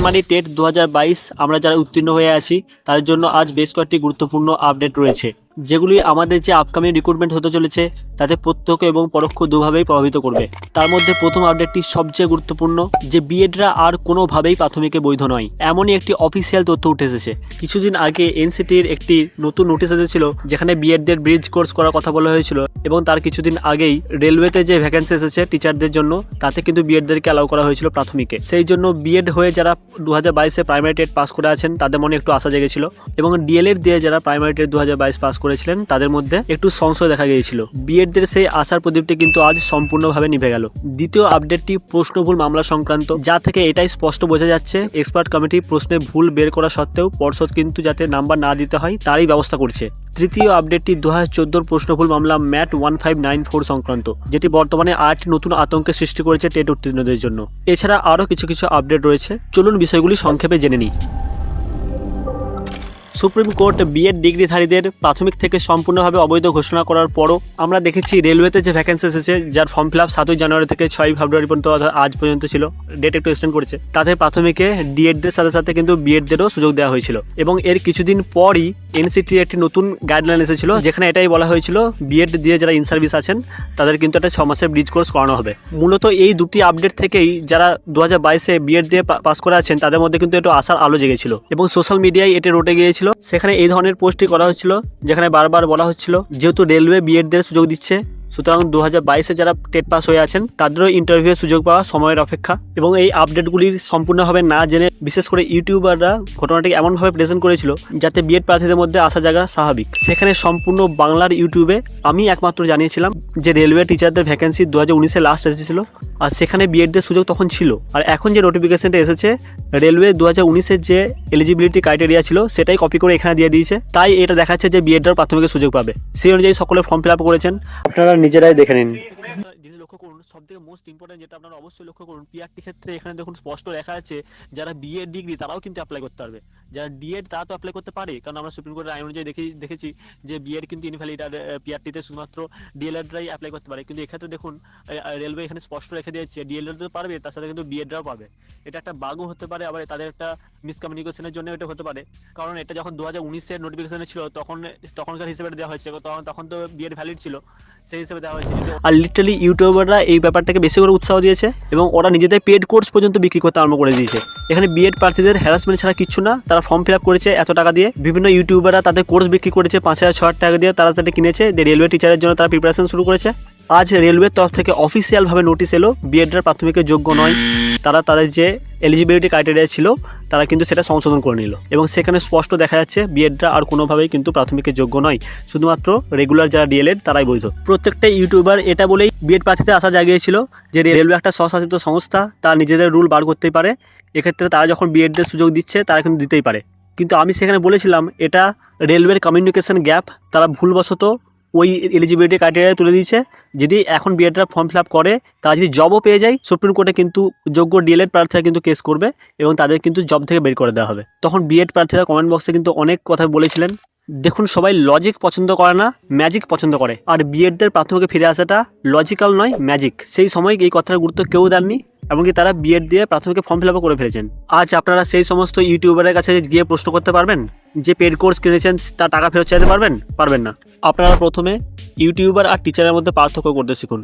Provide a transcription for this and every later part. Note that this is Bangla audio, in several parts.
প্রাইমারি টেট দু হাজার বাইশ আমরা যারা উত্তীর্ণ হয়ে আছি, তাদের জন্য আজ বেশ কয়েকটি গুরুত্বপূর্ণ আপডেট রয়েছে। যেগুলি আমাদের যে আপকামিং রিক্রুটমেন্ট হতে চলেছে, তাতে প্রত্যক্ষ এবং পরোক্ষ দুভাবেই প্রভাবিত করবে। তার মধ্যে প্রথম আপডেটটি সবচেয়ে গুরুত্বপূর্ণ যে বিএডরা আর কোনোভাবেই প্রাথমিকে বৈধ নয়। এমনই একটি অফিসিয়াল তথ্য উঠে এসেছে। কিছুদিন আগে এনসিটির একটি নতুন নোটিশ এসেছিল, যেখানে বিএডদের ব্রিজ কোর্স করার কথা বলা হয়েছিল এবং তার কিছুদিন আগেই রেলওয়েতে যে ভ্যাকেন্সি এসেছে টিচারদের জন্য, তাতে কিন্তু বিএডদেরকে অ্যালাউ করা হয়েছিল প্রাথমিকে। সেই জন্য বিএড হয়ে যারা দু হাজার বাইশে প্রাইমারি টেট পাস করে আছেন, তাদের মনে একটু আশা জেগেছিল এবং ডিএলএড দিয়ে যারা প্রাইমারি টেট দু হাজার বাইশ পাস করেছিলেন, তাদের মধ্যে একটু সংশয় দেখা গিয়েছিল। বিএডদের সেই আশার প্রদীপটি কিন্তু আজ সম্পূর্ণভাবে নিভে গেল। দ্বিতীয় আপডেটটি প্রশ্নভুল মামলা সংক্রান্ত। যা থেকে এটাই স্পষ্ট বোঝা যাচ্ছে, এক্সপার্ট কমিটি প্রশ্নে ভুল বের করা সত্ত্বেও পর্ষদ কিন্তু যাতে নাম্বার না দিতে হয়, তারই ব্যবস্থা করছে। তৃতীয় আপডেটটি দু হাজার চোদ্দোর প্রশ্নভুল মামলা MAT one five nine four সংক্রান্ত, যেটি বর্তমানে আট নতুন আতঙ্কের সৃষ্টি করেছে টেট উত্তীর্ণদের জন্য। এছাড়া আরও কিছু কিছু আপডেট রয়েছে। চলুন বিষয়গুলি সংক্ষেপে জেনে নিই। সুপ্রিম কোর্ট বিএড ডিগ্রিধারীদের প্রাথমিক থেকে সম্পূর্ণভাবে অবৈধ ঘোষণা করার পরও আমরা দেখেছি রেলওয়েতে যে ভ্যাকেন্সি এসেছে, যার ফর্ম ফিল আপ সাতই জানুয়ারি থেকে ছয়ই ফেব্রুয়ারি পর্যন্ত আজ পর্যন্ত ছিল। ডেট একটু এক্সটেন্ড করেছে। তাতে প্রাথমিকে ডিএডদের সাথে সাথে কিন্তু বিএডদেরও সুযোগ দেওয়া হয়েছিল। এবং এর কিছুদিন পরই এনসিটি একটি নতুন গাইডলাইন এসেছিল, যেখানে এটাই বলা হয়েছিল বিএড দিয়ে যারা ইন সার্ভিস আছেন, তাদের কিন্তু একটা ছ মাসের ব্রিজ কোর্স করানো হবে। মূলত এই দুটি আপডেট থেকেই যারা দু হাজার বাইশে বিএড দিয়ে পাস করে আছেন, তাদের মধ্যে কিন্তু একটু আশার আলো জেগেছিল। এবং সোশ্যাল মিডিয়ায় এটি রটে গিয়েছিল। সেখানে এই ধরনের পোস্টটি করা হচ্ছিল, যেখানে বারবার বলা হচ্ছিল, যেহেতু রেলওয়ে বিএডদের সুযোগ দিচ্ছে সুতরাং দু হাজার বাইশে যারা টেট পাস হয়ে আছেন, তাদেরও ইন্টারভিউয়ের সুযোগ পাওয়া সময়ের অপেক্ষা এবং এই আপডেটগুলির সম্পূর্ণভাবে না জেনে বিশেষ করে ইউটিউবাররা ঘটনাটি এমনভাবে প্রেজেন্ট করেছিল যাতে বিএড প্রার্থীদের মধ্যে আসা জায়গা স্বাভাবিক। সেখানে সম্পূর্ণ বাংলার ইউটিউবে আমি একমাত্র জানিয়েছিলাম যে রেলওয়ে টিচারদের ভ্যাকেন্সি দু হাজার উনিশে লাস্ট এসেছিল আর সেখানে বিএডদের সুযোগ তখন ছিল। আর এখন যে নোটিফিকেশনটা এসেছে রেলওয়ে দু হাজার উনিশের যে এলিজিবিলিটি ক্রাইটেরিয়া ছিল, সেটাই কপি করে এখানে দিয়ে দিয়েছে। তাই এটা দেখাচ্ছে যে বিএডরাও প্রাথমিকের সুযোগ পাবে। সেই অনুযায়ী সকলে ফর্ম ফিল আপ করেছেন। আপনারা নিজেরাই দেখে নিন। জিনিস লক্ষ্য করুন সব থেকে মোস্ট ইম্পর্টেন্ট যেটা আপনারা অবশ্যই লক্ষ্য করুন পিআরটি ক্ষেত্রে এখানে দেখুন স্পষ্ট লেখা আছে, যারা বিএড ডিগ্রি তারাও কিন্তু অ্যাপ্লাই করতে পারবে। যারা ডিএড তারা তো অ্যাপ্লাই করতে পারে, কারণ আমরা সুপ্রিম কোর্টের আইন অনুযায়ী দেখি, দেখেছি যে বিএড কিন্তু ইনভ্যালিড আর পিআরটিতে শুধুমাত্র ডিএলএডরাই অ্যাপ্লাই করতে পারে। কিন্তু এক্ষেত্রে দেখুন রেলওয়ে এখানে স্পষ্ট রেখে দিয়েছে ডিএলএড তো পারবে, তার সাথে কিন্তু বিএডরাও পাবে। এটা একটা বাগও হতে পারে, আবার তাদের একটা মিসকমিউনিকেশনের জন্য এটা হতে পারে। কারণ এটা যখন দু হাজার উনিশের নোটিফিকেশনে ছিল, তখন, তখনকার হিসেবে দেওয়া হয়েছে, তখন তখন তো বিএড ভ্যালিড ছিল, সেই হিসেবে দেওয়া হয়েছে। আর লিটারালি ইউটিউবাররা এই ব্যাপারটাকে বেশি করে উৎসাহ দিয়েছে এবং ওরা নিজেদের পেড কোর্স পর্যন্ত বিক্রি করতে আরম্ভ করে দিয়েছে। এখানে বিএড প্রার্থীদের হ্যারাসমেন্ট ছাড়া কিছু না, তারা ফর্ম ফিল আপ করেছে এত টাকা দিয়ে। বিভিন্ন ইউটিউবাররা তাদের কোর্স বিক্রি করেছে পাঁচ হাজার, ছ টাকা দিয়ে তারা তাদের কিনেছে। রেলওয়ে টিচারের জন্য তারা প্রিপারেশন শুরু করেছে। আজ রেলওয়ের তরফ থেকে অফিসিয়ালভাবে নোটিশ এলো বিএডরা প্রাথমিকের যোগ্য নয়। তারা তাদের যে এলিজিবিলিটি ক্রাইটেরিয়া ছিল, তারা কিন্তু সেটা সংশোধন করে নিল। এবং সেখানে স্পষ্ট দেখা যাচ্ছে বিএডরা আর কোনোভাবেই কিন্তু প্রাথমিকের যোগ্য নয়। শুধুমাত্র রেগুলার যারা ডিএলএড তারাই বৈধ। প্রত্যেকটা ইউটিউবার এটা বলেই বিএড প্রার্থীতে আসা জাগিয়েছিল যে রেলওয়ে একটা স্বশাসিত সংস্থা, তার নিজেদের রুল বার করতেই পারে। এক্ষেত্রে তারা যখন বিএডদের সুযোগ দিচ্ছে, তারা কিন্তু দিতেই পারে। কিন্তু আমি সেখানে বলেছিলাম, এটা রেলওয়ের কমিউনিকেশন গ্যাপ তারা ভুলবশত ওই এলিজিবিলিটি ক্রাইটেরিয়া তুলে দিয়েছে। যদি এখন বিএডরা ফর্ম ফিল করে, তারা যদি জবও পেয়ে যায় সুপ্রিম কোর্টে কিন্তু যোগ্য ডিএলএড প্রার্থীরা কিন্তু কেস করবে এবং তাদের কিন্তু জব থেকে বের করে দেওয়া হবে। তখন বিএড প্রার্থীরা কমেন্ট বক্সে কিন্তু অনেক কথা বলেছিলেন। দেখুন, সবাই লজিক পছন্দ করে না ম্যাজিক পছন্দ করে। আর বিএডদের প্রাথমিকে ফিরে আসাটা লজিক্যাল নয় ম্যাজিক সেই সময় এই কথার গুরুত্ব কেউ দেননি, এমনকি তারা বিএড দিয়ে প্রাথমিকে ফর্ম ফিল করে ফেলেছেন। আজ আপনারা সেই সমস্ত ইউটিউবারের কাছে গিয়ে প্রশ্ন করতে পারবেন, যে পেড কোর্স কিনেছেন তার টাকা ফেরত চাইতে পারবেন পারবেন না। আপনারা প্রথমে ইউটিউবার আর টিচারের মধ্যে পার্থক্য করতে শিখুন।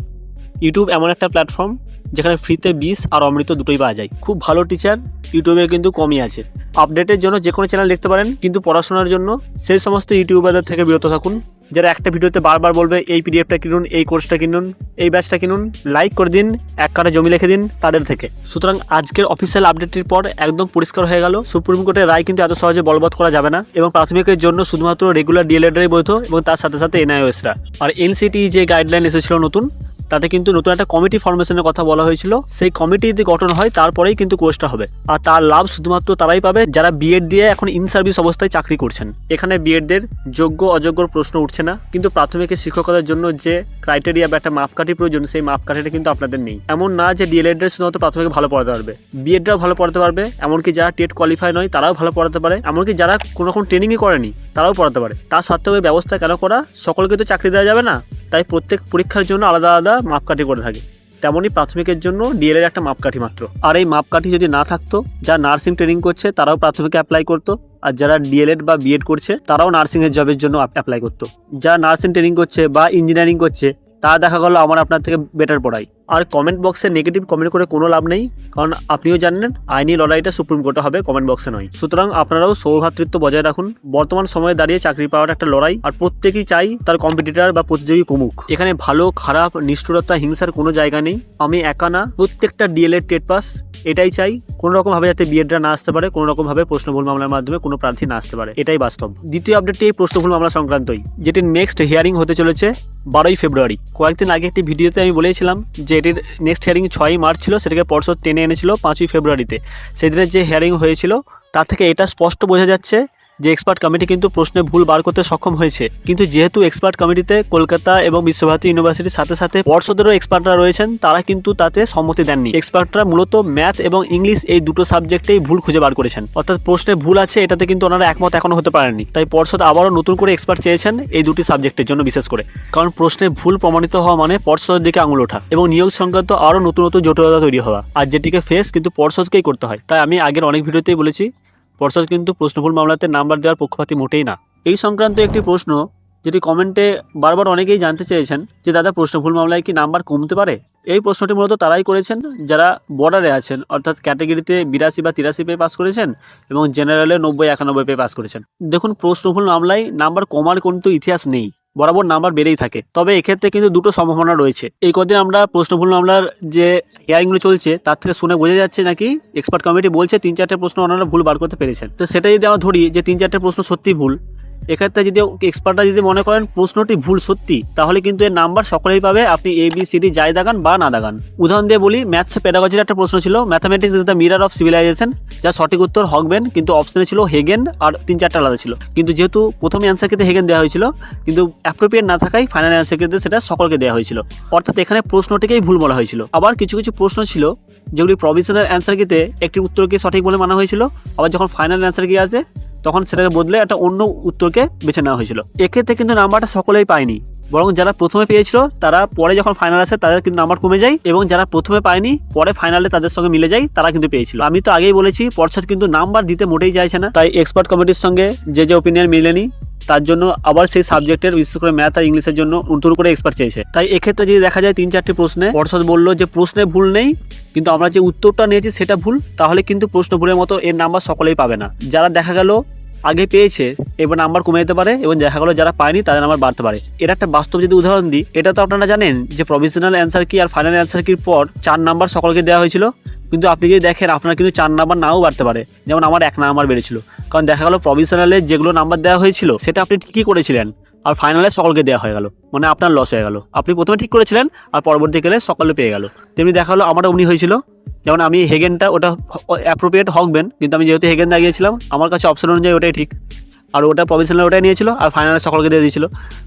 ইউটিউব এমন একটা প্ল্যাটফর্ম যেখানে ফ্রিতে বিষ আর অমৃত দুটোই পাওয়া যায়। খুব ভালো টিচার ইউটিউবে কিন্তু কমই আছে। আপডেটের জন্য যে কোনো চ্যানেল দেখতে পারেন। কিন্তু পড়াশোনার জন্য সেই সমস্ত ইউটিউবারদের থেকে বিরত থাকুন। যারা একটা ভিডিওতে বারবার বলবে, এই পিডিএফটা কিনুন, এই কোর্সটা কিনুন, এই ব্যাচটা কিনুন লাইক করে দিন, এক কাটা জমি লিখে দিন তাদের থেকে। সুতরাং আজকের অফিসিয়াল আপডেটটির পর একদম পরিষ্কার হয়ে গেল। সুপ্রিম কোর্টের রায় কিন্তু এত সহজে বলবৎ করা যাবে না এবং প্রাথমিকের জন্য শুধুমাত্র রেগুলার ডিএলএডাই বৈধ এবং তার সাথে সাথে এনআইওএসরা আর এনসিটি যে গাইডলাইন এসেছিল নতুন তাতে কিন্তু নতুন একটা কমিটি ফরমেশনের কথা বলা হয়েছিল। সেই কমিটি যদি গঠন হয়, তারপরেই কিন্তু কোর্সটা হবে। আর তার লাভ শুধুমাত্র তারাই পাবে যারা বিএড দিয়ে এখন ইন সার্ভিস অবস্থায় চাকরি করছেন। এখানে বিএডদের যোগ্য অযোগ্যর প্রশ্ন উঠছে না। কিন্তু প্রাথমিকের শিক্ষকতার জন্য যে ক্রাইটেরিয়া বা একটা মাপকাঠি প্রয়োজন, সেই মাপকাঠিটা কিন্তু আপনাদের নেই। এমন না যে ডিএলএডের শুধুমাত্র প্রাথমিকে ভালো পড়াতে পারবে। বিএডরাও ভালো পড়াতে পারবে। এমনকি যারা টেট কোয়ালিফাই নয়, তারাও ভালো পড়াতে পারে। এমনকি যারা কোনো রকম ট্রেনিংই করেনি, তারাও পড়াতে পারে। তার সত্ত্বেও ব্যবস্থা কেন করা? সকলকে তো চাকরি দেওয়া যাবে না। তাই প্রত্যেক পরীক্ষার জন্য আলাদা আলাদা মাপকাঠি করে থাকে। তেমনই প্রাথমিকের জন্য ডিএল এর একটা মাপকাঠি মাত্র। আর এই মাপকাঠি যদি না থাকতো, যা নার্সিং ট্রেনিং করছে, তারাও প্রাথমিকে অ্যাপ্লাই করতো। আর যারা ডিএলএড বা বিএড করছে, তারাও নার্সিংয়ের জবের জন্য অ্যাপ্লাই করতো। যারা নার্সিং ট্রেনিং করছে বা ইঞ্জিনিয়ারিং করছে তা দেখা গেলো আমার আপনার থেকে বেটার পড়াই। আর কমেন্ট বক্সে নেগেটিভ কমেন্ট করে কোনো লাভ নেই, কারণ আপনিও জানেন, আইনি লড়াইটা সুপ্রিম কোর্টে হবে কমেন্ট বক্সে নয়। সুতরাং আপনারাও সৌভাতৃত্ব বজায় রাখুন। বর্তমান সময়ে দাঁড়িয়ে চাকরি পাওয়ার একটা লড়াই, আর প্রত্যেকেই চাই তার কম্পিটিটার বা প্রতিযোগী কমুক। এখানে ভালো, খারাপ, নিষ্ঠুরতা, হিংসার কোনো জায়গা নেই। আমি একা না, প্রত্যেকটা ডিএলএড টেট পাস এটাই চাই। কোনো রকমভাবে যাতে বিএডরা না আসতে পারে কোনো রকমভাবে প্রশ্নভুল মামলার মাধ্যমে কোনো প্রার্থী না আসতে পারে। এটাই বাস্তব। দ্বিতীয় আপডেটটি এই প্রশ্নভুল মামলা সংক্রান্তই, যেটি নেক্সট হিয়ারিং হতে চলেছে বারোই ফেব্রুয়ারি। কয়েকদিন আগে একটি ভিডিওতে আমি বলেছিলাম যে এটির নেক্সট হিয়ারিং ছয়ই মার্চ ছিল, সেটাকে পরশু টেনে এনেছিল পাঁচই ফেব্রুয়ারিতে। সেদিনের যে হিয়ারিং হয়েছিল তা থেকে এটা স্পষ্ট বোঝা যাচ্ছে যে এক্সপার্ট কমিটি কিন্তু প্রশ্নে ভুল বার করতে সক্ষম হয়েছে। কিন্তু যেহেতু এক্সপার্ট কমিটিতে কলকাতা এবং বিশ্বভারতী ইউনিভার্সিটির সাথে সাথে পর্ষদেরও এক্সপার্টরা রয়েছেন, তারা কিন্তু তাতে সম্মতি দেননি। এক্সপার্টরা মূলত ম্যাথ এবং ইংলিশ এই দুটো সাবজেক্টেই ভুল খুঁজে বার করেছেন। অর্থাৎ প্রশ্নে ভুল আছে, এটাতে কিন্তু ওনারা একমত এখনও হতে পারেননি। তাই পর্ষদ আবারও নতুন করে এক্সপার্ট চেয়েছেন এই দুটি সাবজেক্টের জন্য বিশেষ করে। কারণ প্রশ্নে ভুল প্রমাণিত হওয়া মানে পর্ষদের দিকে আঙুল ওঠা এবং নিয়োগ সংক্রান্ত আরও নতুন নতুন জটিলতা তৈরি হওয়া। আর যেটিকে ফেস কিন্তু পর্ষদকেই করতে হয়। তাই আমি আগের অনেক ভিডিওতেই বলেছি পর্ষদ কিন্তু প্রশ্নভুল মামলাতে নাম্বার দেওয়ার পক্ষপাতি মোটেই না। এই সংক্রান্ত একটি প্রশ্ন যেটি কমেন্টে বারবার অনেকেই জানতে চেয়েছেন যে, দাদা, প্রশ্নভুল মামলায় কি নাম্বার কমতে পারে? এই প্রশ্নটি মূলত তারাই করেছেন যারা বর্ডারে আছেন, অর্থাৎ ক্যাটাগরিতে বিরাশি বা তিরাশি পেয়ে পাস করেছেন এবং জেনারেলে নব্বই একানব্বই পেয়ে পাস করেছেন। দেখুন, প্রশ্নভুল মামলায় নাম্বার কমার কোনো ইতিহাস নেই। বরাবর নাম্বার বেড়েই থাকে। তবে এক্ষেত্রে কিন্তু দুটো সম্ভাবনা রয়েছে। এই কদিন আমরা প্রশ্নভুল মামলার যে হিয়ারিংগুলো চলছে, তার থেকে শুনে বোঝা যাচ্ছে নাকি এক্সপার্ট কমিটি বলছে তিন চারটে প্রশ্ন ওনারা ভুল বার করতে পেরেছেন। তো সেটা যদি আমরা ধরি যে তিন চারটে প্রশ্ন সত্যি ভুল এক্ষেত্রে যদি এক্সপার্টরা যদি মনে করেন প্রশ্নটি ভুল সত্যি, তাহলে কিন্তু এর নাম্বার সকলেই পাবে। আপনি এ বি সি ডি যাই দাগান বা না দাগান। উদাহরণ দিয়ে বলি ম্যাথস পেডাগজির একটা প্রশ্ন ছিল mathematics is the mirror of civilization যার সঠিক উত্তর হকবেন কিন্তু অপশনে ছিল হেগেন, আর তিন চারটা আলাদা ছিল। কিন্তু যেহেতু প্রথমে অ্যান্সার কিন্তু হেগেন দেওয়া হয়েছিল, কিন্তু অ্যাপ্রোপ্রিয়েট না থাকায় ফাইনাল অ্যান্সার কিন্তু সেটা সকলকে দেওয়া হয়েছিল। অর্থাৎ এখানে প্রশ্নটিকেই ভুল বলা হয়েছিল। আবার কিছু কিছু প্রশ্ন ছিল, যেগুলি প্রভিশনাল অ্যান্সার কিতে একটি উত্তরকে সঠিক বলে মানা হয়েছিল, আবার যখন ফাইনাল অ্যান্সার কি আছে তখন সেটাকে বদলে একটা অন্য উত্তরকে বেছে নেওয়া হয়েছিল। এক্ষেত্রে কিন্তু নাম্বারটা সকলেই পায়নি। বরং যারা প্রথমে পেয়েছিল, তারা পরে যখন ফাইনাল আসে, তাদের কিন্তু নাম্বার কমে যায় এবং যারা প্রথমে পায়নি, পরে ফাইনালে তাদের সঙ্গে মিলে যায়, তারা কিন্তু পেয়েছিল। আমি তো আগেই বলেছি, পর্ষদ কিন্তু নাম্বার দিতে মোটেই চাইছে না। তাই এক্সপার্ট কমিটির সঙ্গে যে যে ওপিনিয়ন মিলেনি, তার জন্য আবার সেই সাবজেক্টের বিশেষ করে ম্যাথ আর ইংলিশের জন্য নতুন করে এক্সপার্ট চেয়েছে তাই এক্ষেত্রে যদি দেখা যায় তিন চারটি প্রশ্নে, পর্ষদ বলল যে প্রশ্নে ভুল নেই কিন্তু আমরা যে উত্তরটা নিয়েছি সেটা ভুল, তাহলে কিন্তু প্রশ্ন ভুলের মতো এর নাম্বার সকলেই পাবে না। যারা দেখা গেল, আগে পেয়েছে, এবার নাম্বার কমে যেতে পারে এবং দেখা গেলো যারা পায়নি, তাদের নাম্বার বাড়তে পারে। এর একটা বাস্তব যদি উদাহরণ দিই, এটা তো আপনারা জানেন যে প্রভিশনাল অ্যান্সার কি আর ফাইনাল অ্যান্সার কির পর চার নাম্বার সকলকে দেওয়া হয়েছিল। কিন্তু আপনি যদি দেখেন, আপনার কিন্তু চার নাম্বার নাও বাড়তে পারে। যেমন আমার এক নাম্বার বেড়েছিল। কারণ দেখা গেলো প্রভিশনালে যেগুলো নাম্বার দেওয়া হয়েছিল, সেটা আপনি ঠিকই করেছিলেন। আর ফাইনালে সকলকে দেওয়া হয়ে গেল। মানে আপনার লস হয়ে গেল। আপনি প্রথমে ঠিক করেছিলেন, আর পরবর্তীকালে সকলে পেয়ে গেল। তেমনি দেখা গেলো আমারও অমনি হয়েছিল। যেমন আমি হেগেনটা ওটা অ্যাপ্রোপ্রিয়েট হকবেন, কিন্তু আমি যেহেতু হেগেন দাগিয়েছিলাম আমার কাছে অপশন অনুযায়ী ওটাই ঠিক। আর ওটা প্রফেশনাল ওটাই নিয়েছিল, আর ফাইনালে সকলকে দিয়ে দিয়েছিল।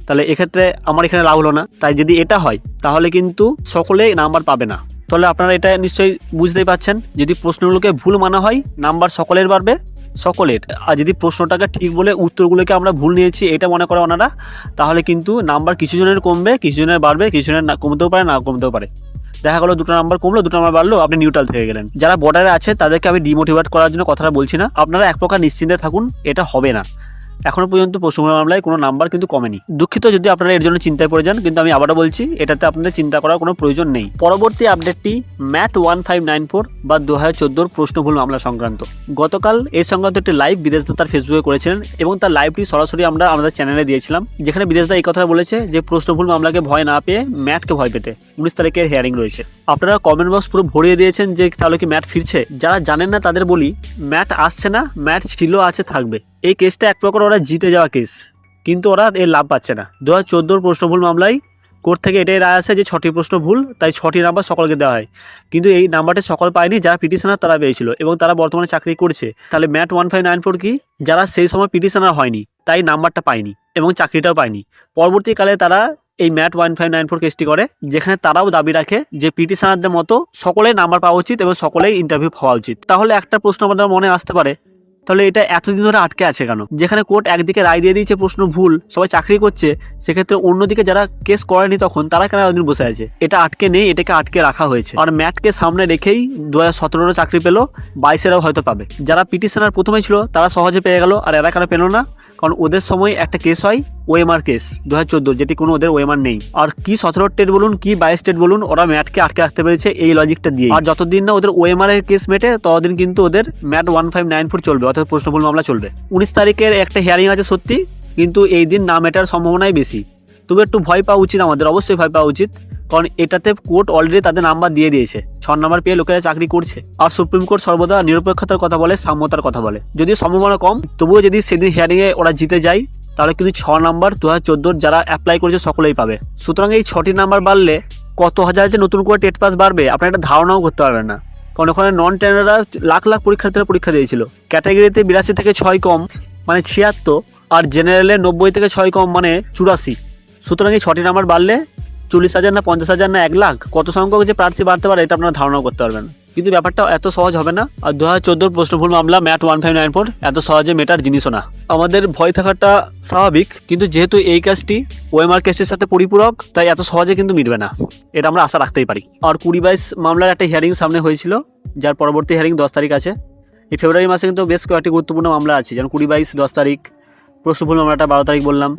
তাহলে এক্ষেত্রে আমার এখানে লাভ হলো না। তাই যদি এটা হয়, তাহলে কিন্তু সকলে নাম্বার পাবে না। তাহলে আপনারা এটা নিশ্চয়ই বুঝতেই পাচ্ছেন। যদি প্রশ্নগুলোকে ভুল মানা হয়, নাম্বার সকলের বাড়বে। সকলের। আর যদি প্রশ্নটাকে ঠিক বলে উত্তরগুলোকে আমরা ভুল নিয়েছি, এটা মনে করে ওনারা, তাহলে কিন্তু নাম্বার কিছু জনের কমবে, কিছু জনের বাড়বে, কিছু জনের না কমতেও পারে, না কমতেও পারে। দেখা গেলো দুটো নাম্বার কমলো, দুটো নাম্বার বাড়লো, আপনি নিউট্রাল থেকে গেলেন। যারা বর্ডারে আছে, তাদেরকে আমি ডিমোটিভেট করার জন্য কথাটা বলছি না। আপনারা এক প্রকার নিশ্চিন্তে থাকুন, এটা হবে না। এখনও পর্যন্ত পশ্চিমবঙ্গ মামলায় কোনো নাম্বার কিন্তু কমেনি। দুঃখিত যদি আপনারা এর জন্য চিন্তায় পড়ে যান, কিন্তু আমি আবারও বলছি, এটাতে আপনাদের চিন্তা করার কোনো প্রয়োজন নেই। পরবর্তী আপডেটটি MAT one five nine four বা দু হাজার চোদ্দোর প্রশ্নভুল মামলা সংক্রান্ত। গতকাল এই সংক্রান্ত একটি লাইভ বিদেশদা তার ফেসবুকে করেছিলেন এবং তার লাইভটি সরাসরি আমরা আমাদের চ্যানেলে দিয়েছিলাম, যেখানে বিদেশদা এই কথা বলেছে যে প্রশ্নভুল মামলাকে ভয় না পেয়ে ম্যাটকে ভয় পেতে। উনিশ তারিখের হিয়ারিং রয়েছে। আপনারা কমেন্ট বক্স পুরো ভরিয়ে দিয়েছেন যে তাহলে কি ম্যাট ফিরছে? যারা জানেন না তাদের বলি, ম্যাট আসছে না, ম্যাট ছিল আছে, থাকবে। এই কেসটা এক প্রকার ওরা জিতে যাওয়া কেস। কিন্তু ওরা এর লাভ পাচ্ছে না। দু হাজার চোদ্দোর প্রশ্ন ভুল মামলায় কোর্ট থেকে এটাই রায় আসে যে ছটি প্রশ্ন ভুল, তাই ছটি নাম্বার সকলকে দেওয়া হয়। কিন্তু এই নাম্বারটা সকল পায়নি, যারা পিটিশনার তারা পেয়েছিল এবং তারা বর্তমানে চাকরি করছে। তাহলে MAT one five nine four কি? যারা সেই সময় পিটিশনার হয়নি, তাই নাম্বারটা পায়নি এবং চাকরিটাও পায়নি। পরবর্তীকালে তারা এই MAT one five nine four কেসটি করে, যেখানে তারাও দাবি রাখে যে পিটিশনারদের মতো সকলেই নাম্বার পাওয়া উচিত এবং সকলেই ইন্টারভিউ হওয়া উচিত। তাহলে একটা প্রশ্ন আমাদের মনে আসতে পারে তাহলে এটা এতদিন ধরে আটকে আছে কেন? যেখানে কোর্ট একদিকে রায় দিয়ে দিয়েছে প্রশ্ন ভুল, সবাই চাকরি করছে, সেক্ষেত্রে অন্যদিকে যারা কেস করেনি তখন তারা কেন এতদিন বসে আছে? এটা আটকে নেই, এটাকে আটকে রাখা হয়েছে। আর ম্যাটকে সামনে রেখেই দু হাজার চাকরি পেল, বাইশেরাও হয়তো পাবে। যারা পিটিশনার প্রথমে ছিল, তারা সহজে পেয়ে গেল, আর এরা কেন পেল না? কারণ ওদের সময় একটা কেস হয় ওএমআর কেস দু হাজার চোদ্দ, যেটি কোনো ওদের ওএমআর নেই। আর কি সতেরো স্টেট বলুন, কি বাইশ স্টেট বলুন, ওরা ম্যাটকে আটকে রাখতে পেরেছে এই লজিকটা দিয়ে আর যতদিন না ওদের ওএমআর এর কেস মেটে, ততদিন কিন্তু ওদের MAT one five nine four চলবে, অর্থাৎ প্রশ্নভুল মামলা চলবে। উনিশ তারিখের একটা হিয়ারিং আছে সত্যি, কিন্তু এই দিন না মেটার সম্ভাবনাই বেশি। তবে একটু ভয় পাওয়া উচিত আমাদের, অবশ্যই ভয় পাওয়া উচিত। কারণ এটাতে কোর্ট অলরেডি তাদের নাম্বার দিয়ে দিয়েছে। ছ নাম্বার পেয়ে লোকেরা চাকরি করছে। আর সুপ্রিম কোর্ট সর্বদা নিরপেক্ষতার কথা বলে, সাম্যতার কথা বলে। যদিও সম্ভাবনা কম, তবুও যদি সেদিন হিয়ারিংয়ে ওরা জিতে যায়, তাহলে কিন্তু ছ নাম্বার দু হাজার যারা অ্যাপ্লাই করেছে সকলেই পাবে। সুতরাং এই ছটি নাম্বার বাড়লে কত হাজার যে নতুন করে টেট পাস বাড়বে, আপনার একটা ধারণাও করতে পারবেন না। কারণ ওখানে নন টেনাররা লাখ লাখ পরীক্ষার্থীরা পরীক্ষা দিয়েছিল। ক্যাটাগরিতে বিরাশি থেকে ছয় কম মানে ছিয়াত্তর, আর জেনারেলে নব্বই থেকে ছয় কম মানে চুরাশি। সুতরাং এই ছটি নাম্বার বাড়লে চল্লিশ হাজার না পঞ্চাশ হাজার না এক লাখ? কত সংখ্যক যে প্রার্থী বাড়তে পারে, এটা আপনারা ধারণা করতে পারবেন কিন্তু ব্যাপারটা এত সহজ হবে না। আর দু হাজার চোদ্দোর প্রশ্নভুল মামলা MAT one five nine four, এত সহজে মেটার জিনিসও না। আমাদের ভয় থাকাটা স্বাভাবিক, কিন্তু যেহেতু এই কাজটি ওএমআর কেসের সাথে পরিপূরক, তাই এত সহজে কিন্তু মিটবে না। এটা আমরা আশা রাখতেই পারি। আর কুড়ি বাইশ মামলার একটা হিয়ারিং সামনে হয়েছিল, যার পরবর্তী হিয়ারিং দশ তারিখ আছে। এই ফেব্রুয়ারি মাসে কিন্তু বেশ কয়েকটি গুরুত্বপূর্ণ মামলা আছে, যেমন কুড়ি বাইশ দশ তারিখ প্রশ্নভুল মামলাটা বারো তারিখ বললাম।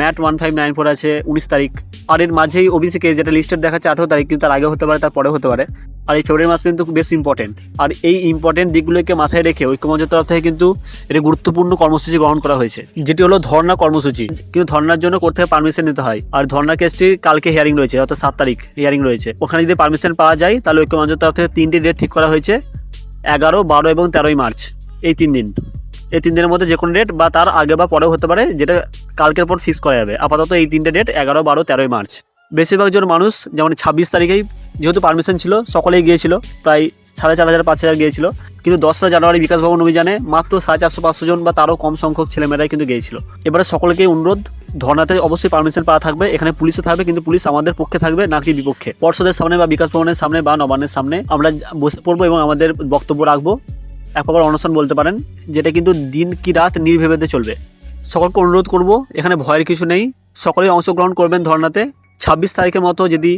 MAT one five nine four আছে, উনিশ তারিখ। আর এর মাঝেই ওবিসি কেস যেটা লিস্টেড দেখাচ্ছে আঠেরো তারিখ, কিন্তু তার আগে হতে পারে তার পরে হতে পারে। আর এই ফেব্রুয়ারি মাস কিন্তু বেশ ইম্পর্টেন্ট আর এই ইম্পর্টেন্ট দিকগুলোকে মাথায় রেখে ঐক্যমঞ্চের তরফ থেকে কিন্তু এটা গুরুত্বপূর্ণ কর্মসূচি গ্রহণ করা হয়েছে। যেটি হলো ধর্ণা কর্মসূচি। কিন্তু ধর্নার জন্য করতে হবে পারমিশন নিতে হয়। আর ধর্ণা কেসটি কালকে হিয়ারিং রয়েছে, অর্থাৎ সাত তারিখ হিয়ারিং রয়েছে। ওখানে যদি পারমিশন পাওয়া যায়, তাহলে ঐক্যমঞ্চের তরফ থেকে তিনটি ডেট ঠিক করা হয়েছে, এগারো, বারো এবং তেরোই মার্চ, এই তিন দিন। এই তিন দিনের মধ্যে যে কোনো ডেট বা তার আগে বা পরেও হতে পারে, যেটা কালকের পর ফিক্স করা যাবে। আপাতত এই তিনটে ডেট এগারো, বারো, তেরোই মার্চ। বেশিরভাগ জন মানুষ যেমন ছাব্বিশ তারিখেই যেহেতু পারমিশন ছিল, সকলেই গিয়েছিল, প্রায় সাড়ে চার হাজার, পাঁচ হাজার গিয়েছিল। কিন্তু দশরা জানুয়ারি বিকাশ ভবন অভিযানে মাত্র সাড়ে চারশো, পাঁচশো জন বা তারও কম সংখ্যক ছেলেমেয়েরাই কিন্তু গিয়েছিল। এবারে সকলকেই অনুরোধ, ধর্নাতে অবশ্যই পারমিশন পাওয়া থাকবে, এখানে পুলিশও থাকবে, কিন্তু পুলিশ আমাদের পক্ষে থাকবে নাকি বিপক্ষে। পর্ষদের সামনে বা বিকাশ ভবনের সামনে বা নবান্নের সামনে আমরা বসে পড়ব এবং আমাদের বক্তব্য রাখব। এক প্রকার অনশন বলতে পারেন, যেটা কিন্তু দিন কি রাত নির্ভেবেদে চলবে। সকলকে অনুরোধ করব, এখানে ভয়ের কিছু নেই। সকলেই অংশগ্রহণ করবেন ধর্নাতে। ছাব্বিশ তারিখের মতো যদি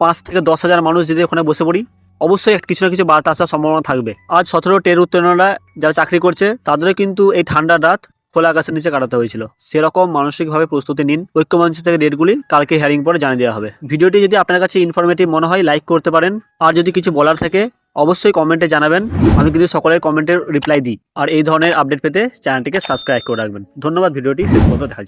পাঁচ থেকে দশ হাজার মানুষ যদি ওখানে বসে পড়ি, অবশ্যই কিছু না কিছু বার্তা আসার সম্ভাবনা থাকবে। আজ সতেরো টের উত্তীর্ণরা যারা চাকরি করছে, তাদেরও কিন্তু এই ঠান্ডার রাত খোলা আকাশের নিচে কাটাতে হয়েছিল। সেরকম মানসিকভাবে প্রস্তুতি নিন। ঐক্যমঞ্চ থেকে ডেটগুলি কালকে হ্যারিং পরে জানিয়ে দেওয়া হবে। ভিডিওটি যদি আপনার কাছে ইনফরমেটিভ মনে হয় লাইক করতে পারেন। আর যদি কিছু বলার থাকে, অবশ্যই কমেন্টে জানাবেন। আমি কিন্তু সকলের কমেন্টের রিপ্লাই দিই। আর এই ধরনের আপডেট পেতে চ্যানেলটিকে সাবস্ক্রাইব করে রাখবেন। ধন্যবাদ, ভিডিওটি শেষ পর্যন্ত দেখার